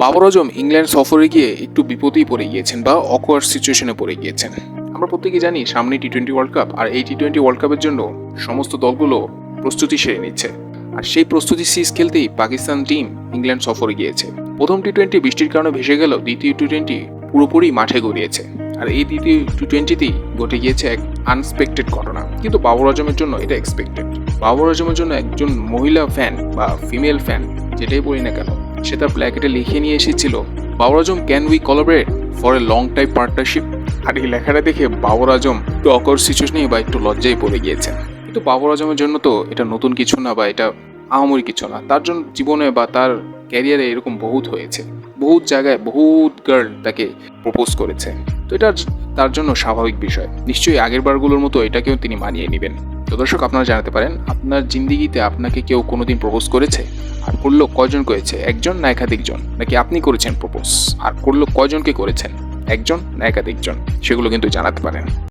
Babar Azam England সফরে গিয়ে একটু বিপদেই পড়ে গিয়েছেন বা অকওয়ার্ড সিচুয়েশনে পড়ে গিয়েছেন। আমরা প্রত্যেকে জানি সামনে টি টোয়েন্টি ওয়ার্ল্ড কাপ আর এই টি টোয়েন্টি ওয়ার্ল্ড কাপের জন্য সমস্ত দলগুলো প্রস্তুতি সেরে নিচ্ছে। আর সেই প্রস্তুতি সিরিজ খেলতেই পাকিস্তান টিম ইংল্যান্ড সফরে গিয়েছে। প্রথম টি টোয়েন্টি বৃষ্টির কারণে ভেসে গেল দ্বিতীয় টি টোয়েন্টি পুরোপুরি মাঠে গড়িয়েছে। আর এই দ্বিতীয় টি টোয়েন্টিতেই ঘটে গিয়েছে এক আনএক্সপেক্টেড ঘটনা। কিন্তু বাবর আজমের জন্য এটা এক্সপেক্টেড বাবর আজমের জন্য একজন মহিলা ফ্যান বা ফিমেল ফ্যান যেটাই বলি না কেন সে তার ব্ল্যাকেটে লিখে নিয়ে এসেছিল Babar Azam can we collaborate for a long time partnership আর এই লেখাটা দেখে বাবর আজম একটু অকর সিচুয়েশনে বা একটু লজ্জায় পড়ে গিয়েছেন। কিন্তু বাবর আজমের জন্য তো এটা নতুন কিছু না বা এটা আহামরি কিছু না। তার জন্য জীবনে বা তার ক্যারিয়ারে এরকম বহুত হয়েছে। বহুত জায়গায় বহুত গার্ল তাকে প্রপোজ করেছে। তো এটা তার জন্য স্বাভাবিক বিষয়। নিশ্চয়ই আগের বারগুলোর মতো এটাকেও তিনি মানিয়ে নেবেন। তো দর্শক, আপনারা জানাতে পারেন, আপনার জিন্দিগিতে আপনাকে কেউ কোনোদিন প্রপোজ করেছে? আর করল কয়জন করেছে? একজন না একাধিকজন নাকি আপনি করেছেন প্রপোজ? আর করল কয়জনকে করেছেন? একজন না একাধিকজন সেগুলো কিন্তু জানাতে পারেন।